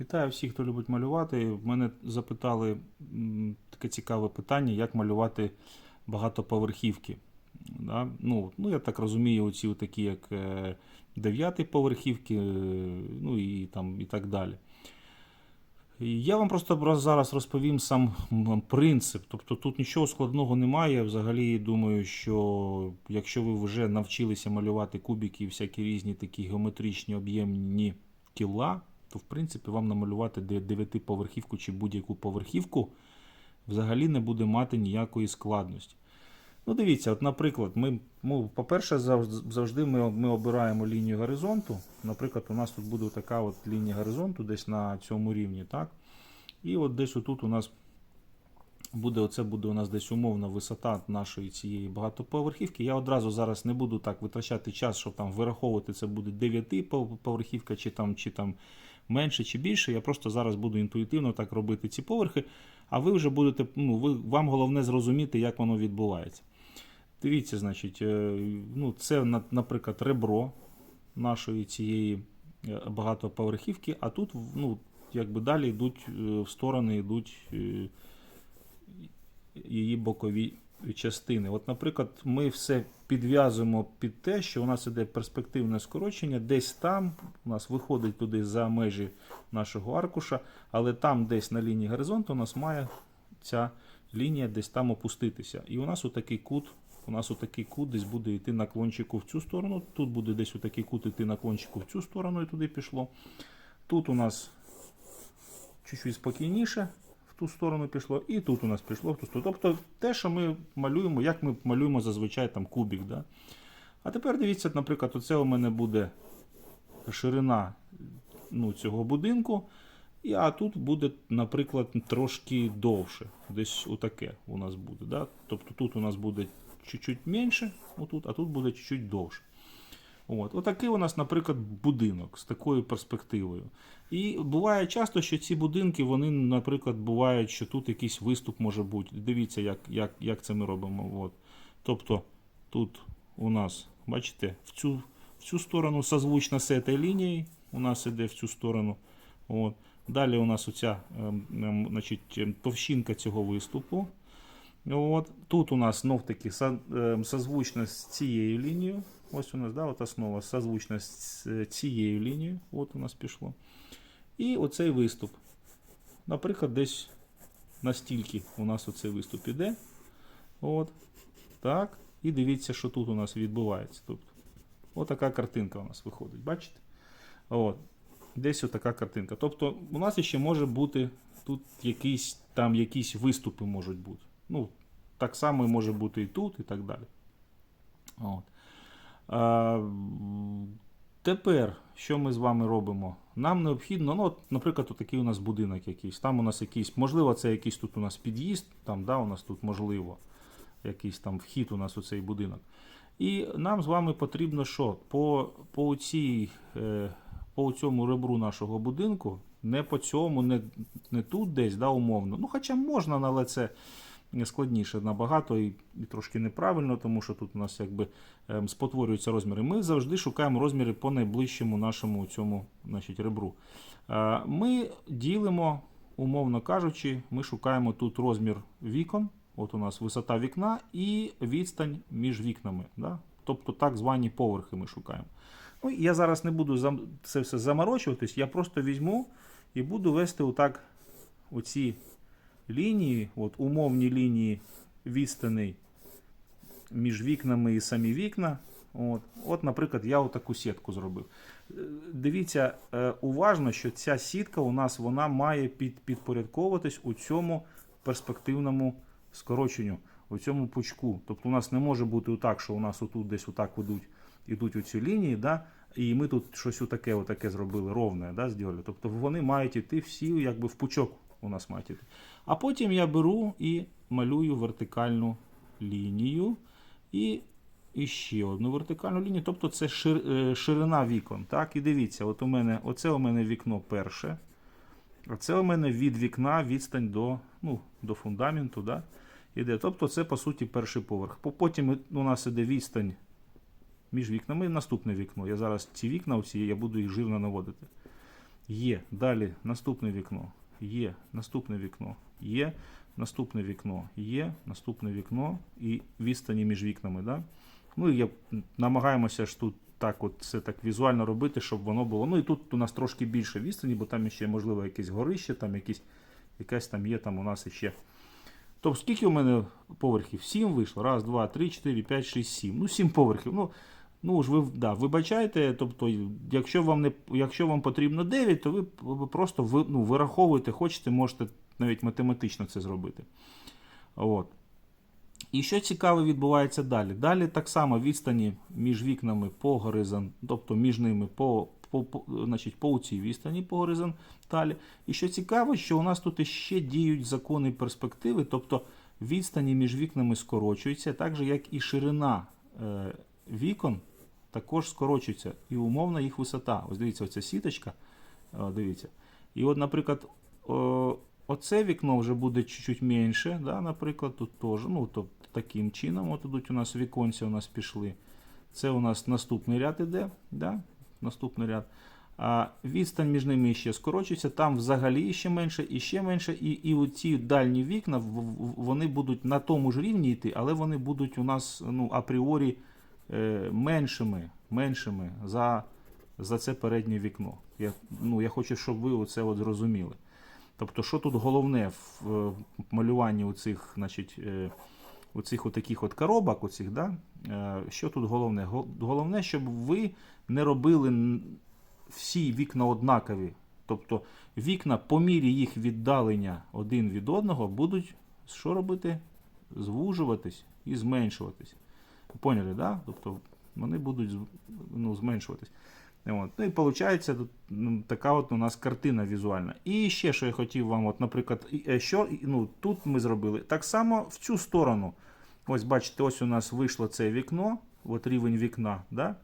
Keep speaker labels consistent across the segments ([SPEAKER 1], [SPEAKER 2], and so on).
[SPEAKER 1] Вітаю всіх, хто любить малювати. В мене запитали таке цікаве питання, як малювати багатоповерхівки. Да? Ну, ну, я так розумію, оці такі, як е, дев'яті поверхівки, е, ну і, там, і так далі. Я вам просто зараз розповім сам принцип. Тобто тут нічого складного немає. Взагалі думаю, що якщо ви вже навчилися малювати кубики і всякі різні такі геометричні об'ємні тіла, то в принципі вам намалювати де- дев'ятиповерхівку чи будь-яку поверхівку взагалі не буде мати ніякої складності. Ну, дивіться, от, наприклад, ми, ну, по-перше, завжди ми, ми обираємо лінію горизонту. Наприклад, у нас тут буде така от лінія горизонту десь на цьому рівні, так? І от десь отут у нас буде, оце буде у нас десь умовна висота нашої цієї багатоповерхівки. Я одразу зараз не буду так витрачати час, щоб там вираховувати, це буде 9 поверхівка, чи там, чи там менше чи більше. Я просто зараз буду інтуїтивно так робити ці поверхи, а ви вже будете, ну, ви, вам головне зрозуміти, як воно відбувається. Дивіться, значить, е, ну, це, наприклад, ребро нашої цієї е, багатоповерхівки, а тут ну, якби далі йдуть е, в сторони йдуть її бокові частини. От, наприклад, ми все підв'язуємо під те, що у нас іде перспективне скорочення, десь там у нас виходить туди за межі нашого аркуша, але там десь на лінії горизонту у нас має ця лінія десь там опуститися. І у нас отакий кут. У нас отакий кут десь буде йти наклончику в цю сторону. Тут буде десь отакий кут йти наклончику в цю сторону і туди пішло. Тут у нас чуть-чуть спокійніше ту сторону пішло, і тут у нас пішло в ту сторону. Тобто те, що ми малюємо, як ми малюємо зазвичай там кубик. Да? А тепер дивіться, наприклад, оце у мене буде ширина ну, цього будинку. І, а тут буде, наприклад, трошки довше. Десь отаке у нас буде. Да? Тобто тут у нас буде чуть-чуть менше, отут, а тут буде чуть-чуть довше. От. Отакий у нас, наприклад, будинок з такою перспективою. І буває часто, що ці будинки, вони, наприклад, бувають, що тут якийсь виступ може бути. Дивіться, як, як, як це ми робимо. От. Тобто тут у нас, бачите, в цю, в цю сторону созвучно з лінією, у нас іде в цю сторону. От. Далі у нас оця ем, ем, значить, ем, товщинка цього виступу. От. Тут у нас знов таки со- созвучно з цією лінією. Ось у нас да, от основа созвучна з е, цією лінією. От у нас пішло. І оцей виступ. Наприклад, десь настільки у нас оцей виступ іде. От. Так. І дивіться, що тут у нас відбувається. Тобто, отака картинка у нас виходить. Бачите? От. Десь отака картинка. Тобто, у нас ще може бути тут якісь там якісь виступи можуть бути. Ну, так само може бути і тут, і так далі. От. Тепер, що ми з вами робимо? Нам необхідно, ну, от, наприклад, такий у нас будинок якийсь. Там у нас якийсь, можливо, це якийсь тут у нас під'їзд, там, да, у нас тут можливо, якийсь там вхід у нас у цей будинок. І нам з вами потрібно що? По, по, цій, е, по цьому ребру нашого будинку, не по цьому, не, не тут десь, да, умовно. Ну, хоча можна, але це складніше набагато і, трошки неправильно, тому що тут у нас якби ем, спотворюються розміри. Ми завжди шукаємо розміри по найближчому нашому цьому значить, ребру. Е, Ми ділимо, умовно кажучи, ми шукаємо тут розмір вікон. От у нас висота вікна і відстань між вікнами. Да? Тобто так звані поверхи ми шукаємо. Ну, я зараз не буду це все заморочуватись, я просто візьму і буду вести отак оці лінії, от умовні лінії відстаней між вікнами і самі вікна. От, от наприклад, я отаку сітку зробив. Е, Дивіться е, уважно, що ця сітка у нас вона має під, підпорядковуватись у цьому перспективному скороченню, у цьому пучку. Тобто у нас не може бути так, що у нас отут десь отак ідуть, ідуть оці лінії, да? і ми тут щось отаке, отаке зробили, ровне, да, зробили. Тобто вони мають іти всі якби в пучок у нас мають іти. А потім я беру і малюю вертикальну лінію і, і ще одну вертикальну лінію. Тобто це шир, е, ширина вікон. Так? І дивіться, от у мене, оце у мене вікно перше. А це у мене від вікна відстань до, ну, до фундаменту. Да? Іде. Тобто це по суті перший поверх. Потім у нас іде відстань між вікнами і наступне вікно. Я зараз ці вікна, оці, я буду їх жирно наводити. Є. Далі наступне вікно. Є. Наступне вікно. Є. Наступне вікно. Є. Наступне вікно. І відстані між вікнами. Да? Ну, я намагаємося ж тут так, от все так візуально робити, щоб воно було. Ну і тут у нас трошки більше відстані, бо там ще можливо якесь горище, там якісь, якась там є там у нас іще. Тобто, скільки у мене поверхів? Сім вийшло. Раз, два, три, чотири, п'ять, шість, сім. Ну, сім поверхів. Ну, ну ж ви да, вибачайте, тобто, якщо вам не якщо вам потрібно 9, то ви, просто ви, ну, вираховуєте, хочете, можете навіть математично це зробити. От. І що цікаве відбувається далі? Далі так само відстані між вікнами по горизонталі, тобто між ними по, по, по, значить, по цій відстані по горизонталі. І що цікаво, що у нас тут іще діють закони перспективи, тобто відстані між вікнами скорочуються, так же як і ширина е, вікон також скорочується, і умовна їх висота. Ось дивіться, оця сіточка. Дивіться. І от, наприклад, оце вікно вже буде чуть-чуть менше, да, наприклад, тут теж. Ну, тобто таким чином, от ідуть у нас віконці, у нас пішли. Це у нас наступний ряд іде. Да? Наступний ряд. А відстань між ними ще скорочується, там взагалі ще менше і ще менше. І, і ці дальні вікна вони будуть на тому ж рівні йти, але вони будуть у нас ну, апріорі е, меншими, меншими за, за це переднє вікно. Я, ну, я хочу, щоб ви це зрозуміли. Тобто, що тут головне в е, малюванні у цих, значить, е, у цих отаких от коробок, оцих, да? е, що тут головне? Головне, щоб ви не робили всі вікна однакові. Тобто вікна по мірі їх віддалення один від одного будуть що робити? Звужуватись і зменшуватись. Поняли, да? Тобто вони будуть ну, зменшуватись. От. Ну і виходить тут ну, така от у нас картина візуальна. І ще, що я хотів вам, от, наприклад, е, що ну, тут ми зробили так само в цю сторону. Ось бачите, ось у нас вийшло це вікно, от рівень вікна. Да?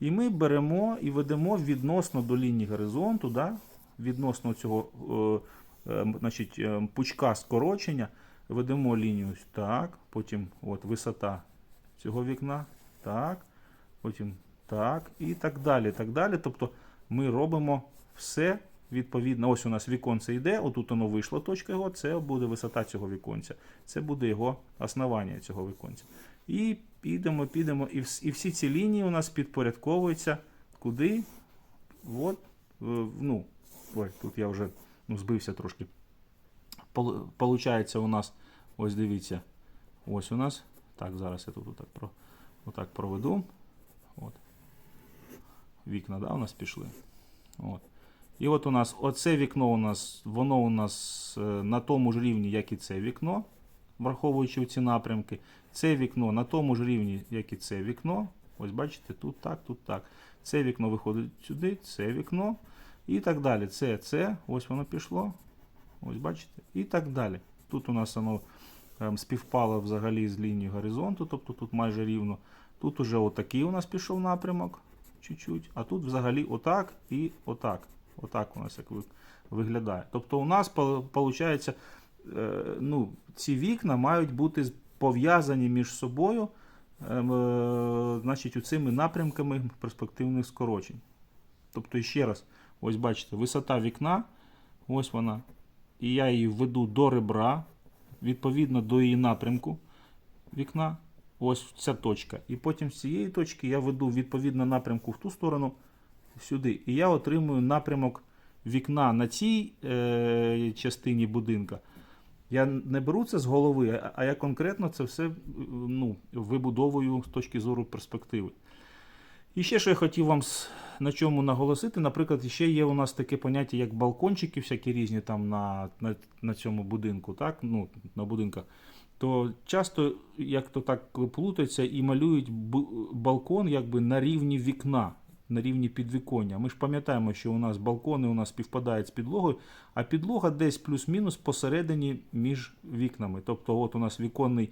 [SPEAKER 1] І ми беремо і ведемо відносно до лінії горизонту, да? відносно цього е, е, значить, е, пучка скорочення, ведемо лінію так, потім от, висота цього вікна, так, потім так, і так далі. так далі. Тобто ми робимо все відповідно. Ось у нас віконце йде, отут воно вийшло точка його, це буде висота цього віконця. Це буде його основання цього віконця. І підемо, підемо, і, вс- і всі ці лінії у нас підпорядковуються куди? От, е, ну, ой, тут я вже ну, збився трошки. Получається у нас, ось дивіться, ось у нас. Так, зараз я тут отак, про, отак проведу. От. Вікна, да, у нас пішли. От. І от у нас оце вікно у нас, воно у нас е, на тому ж рівні, як і це вікно, враховуючи ці напрямки. Це вікно на тому ж рівні, як і це вікно. Ось бачите, тут так, тут так. Це вікно виходить сюди, це вікно. І так далі. Це, це, ось воно пішло. Ось бачите, і так далі. Тут у нас воно ем, співпало взагалі з лінією горизонту, тобто тут майже рівно. Тут уже отакий у нас пішов напрямок, чуть-чуть, а тут взагалі отак і отак. Отак у нас як виглядає. Тобто у нас виходить, ну, ці вікна мають бути пов'язані між собою ем, е, значить, цими напрямками перспективних скорочень. Тобто, ще раз, ось бачите, висота вікна, ось вона. І я її введу до ребра, відповідно до її напрямку вікна. Ось ця точка. І потім з цієї точки я веду відповідно напрямку в ту сторону сюди. І я отримую напрямок вікна на цій е, частині будинка. Я не беру це з голови, а- я конкретно це все е, ну, вибудовую з точки зору перспективи. І ще, що я хотів вам на чому наголосити, наприклад, ще є у нас таке поняття, як балкончики, всякі різні там на, на, на цьому будинку, так? Ну, на будинках. То часто як то так плутаються і малюють балкон якби на рівні вікна, на рівні підвіконня. Ми ж пам'ятаємо, що у нас балкони у нас співпадають з підлогою, а підлога десь плюс-мінус посередині між вікнами. Тобто, от у нас віконний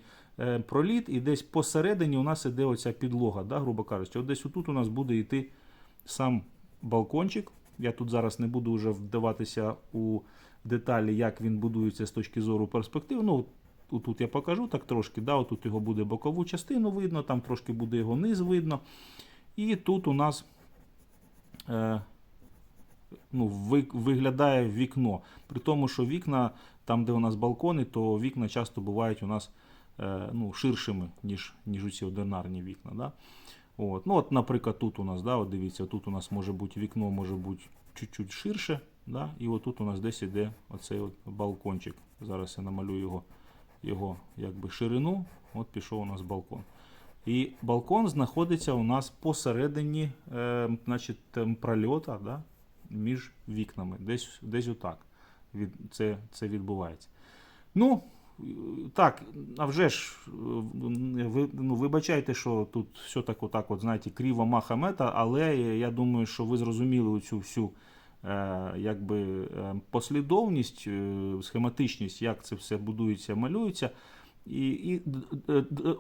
[SPEAKER 1] проліт, і десь посередині у нас іде оця підлога, да, грубо кажучи. От десь отут у нас буде йти сам балкончик. Я тут зараз не буду вже вдаватися у деталі, як він будується з точки зору перспектив. Ну, тут я покажу так трошки. Да, тут його буде бокову частину видно, там трошки буде його низ видно. І тут у нас е, ну, ви- виглядає вікно. При тому, що вікна, там, де у нас балкони, то вікна часто бувають у нас е, ну, ширшими, ніж, ніж ці одинарні вікна. Да? От. Ну, от, наприклад, тут у нас, да, от дивіться, тут у нас може бути вікно, може бути чуть-чуть ширше. Да? І отут у нас десь іде оцей от балкончик. Зараз я намалюю його, його якби ширину. От пішов у нас балкон. І балкон знаходиться у нас посередині е, значить, прольота да, між вікнами. Десь, десь отак від, це, це відбувається. Ну, е, так, а вже ж, е, ви, ну, вибачайте, що тут все так, отак, от, знаєте, кріво маха мета, але я думаю, що ви зрозуміли цю всю е, якби, е, послідовність, е, схематичність, як це все будується, малюється. І, і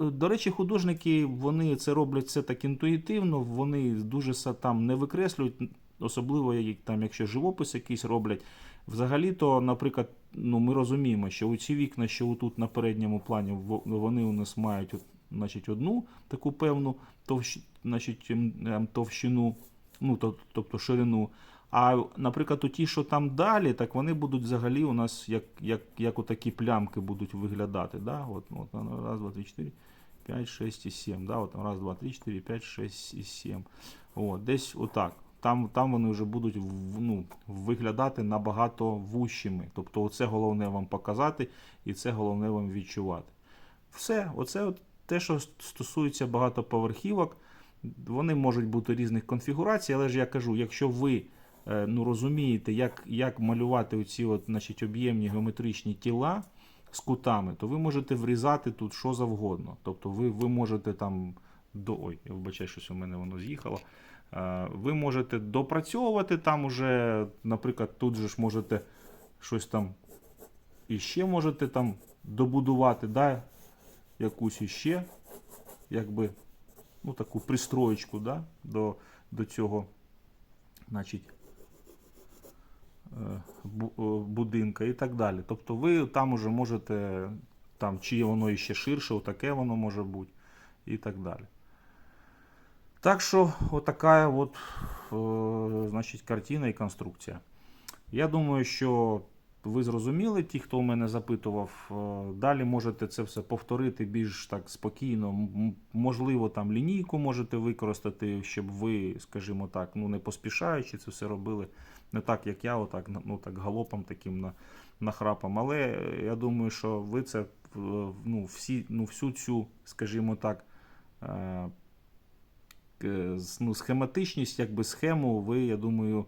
[SPEAKER 1] до речі, художники вони це роблять все так інтуїтивно, вони дуже там не викреслюють, особливо там, якщо живопис якийсь роблять. Взагалі-то, наприклад, ну, ми розуміємо, що ці вікна, що тут на передньому плані, вони у нас мають значить, одну таку певну товщ, значить, ем, ем, товщину, ну, тобто ширину. А, наприклад, у ті, що там далі, так вони будуть взагалі у нас як, як, як отакі плямки будуть виглядати. Да? От, от, ну, раз, два, три, чотири, п'ять, шесть і сім. Да? От, раз, два, три, чотири, п'ять, шесть і сім. От, десь отак. Там, там вони вже будуть ну, виглядати набагато вущими. Тобто, оце головне вам показати, і це головне вам відчувати. Все, оце от те, що стосується багатоповерхівок. Вони можуть бути різних конфігурацій, але ж я кажу, якщо ви е, ну, розумієте, як, як малювати оці от, значить, об'ємні геометричні тіла з кутами, то ви можете врізати тут що завгодно. Тобто ви, ви можете там до. Ой, я вибачаю, щось у мене воно з'їхало. Е, Ви можете допрацьовувати там уже, наприклад, тут же ж можете щось там іще можете там добудувати, да, якусь іще, якби, ну, таку пристроєчку да, до, до цього, значить, е, е, будинка і так далі. Тобто ви там уже можете, там, чи воно іще ширше, отаке воно може бути, і так далі. Так що, отака от, е, значить, картина і конструкція. Я думаю, що ви зрозуміли, ті, хто у мене запитував. Е, Далі можете це все повторити більш так спокійно. Можливо, там лінійку можете використати, щоб ви, скажімо так, ну не поспішаючи це все робили. Не так, як я, отак, ну так галопом таким на, нахрапом. Але я думаю, що ви це е, ну, всі, ну, всю цю, скажімо так, ну, схематичність, якби схему, ви, я думаю,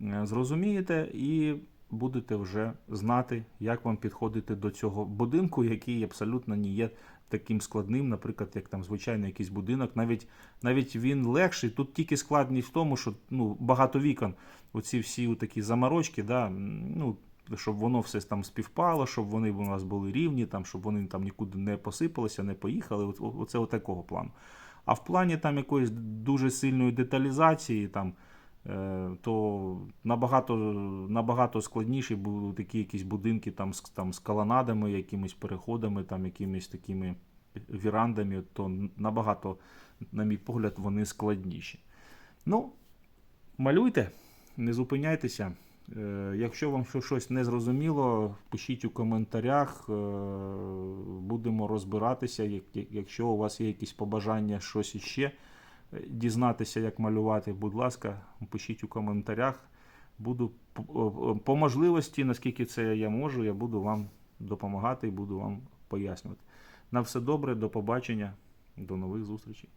[SPEAKER 1] е, зрозумієте і будете вже знати, як вам підходити до цього будинку, який абсолютно не є таким складним, наприклад, як там звичайний якийсь будинок. Навіть, навіть він легший. Тут тільки складність в тому, що ну, багато вікон, оці всі такі заморочки, да, ну, щоб воно все там співпало, щоб вони у нас були рівні, там, щоб вони там нікуди не посипалися, не поїхали. Оце такого плану. А в плані там якоїсь дуже сильної деталізації, там, е, то набагато, набагато складніші були такі якісь будинки там, з, там, з колонадами, якимись переходами, там, якимись такими вірандами, то набагато, на мій погляд, вони складніші. Ну, малюйте, не зупиняйтеся. Е, Якщо вам щось не зрозуміло, пишіть у коментарях, е, будемо розбиратися. Як- як- Якщо у вас є якісь побажання щось іще е, дізнатися, як малювати, будь ласка, пишіть у коментарях. Буду по можливості, наскільки це я можу, я буду вам допомагати і буду вам пояснювати. На все добре, до побачення, до нових зустрічей.